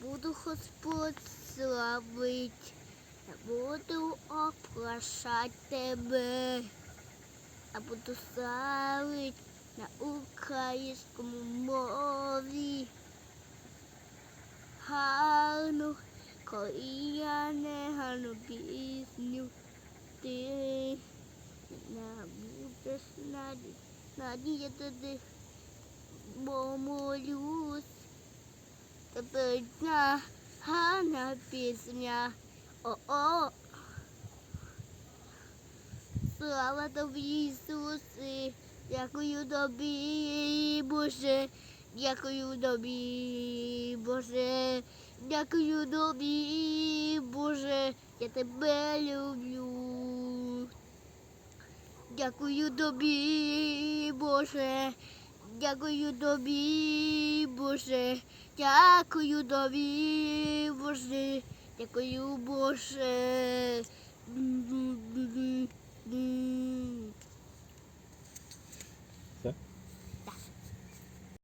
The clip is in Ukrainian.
Буду Господь славить, буду оплашать тебе, а буду славить на українському мові. Гарну, коли я не гарну пісню, ти не будеш надіти надія туди, молюсь. Тепер одна гарна пісня. О-о. Слава тобі, Ісусе, дякую тобі, Боже, дякую тобі, Боже, дякую тобі, Боже, я тебе люблю. Дякую тобі, Боже, дякую тобі, Боже, дякую тобі, Боже, дякую, Боже.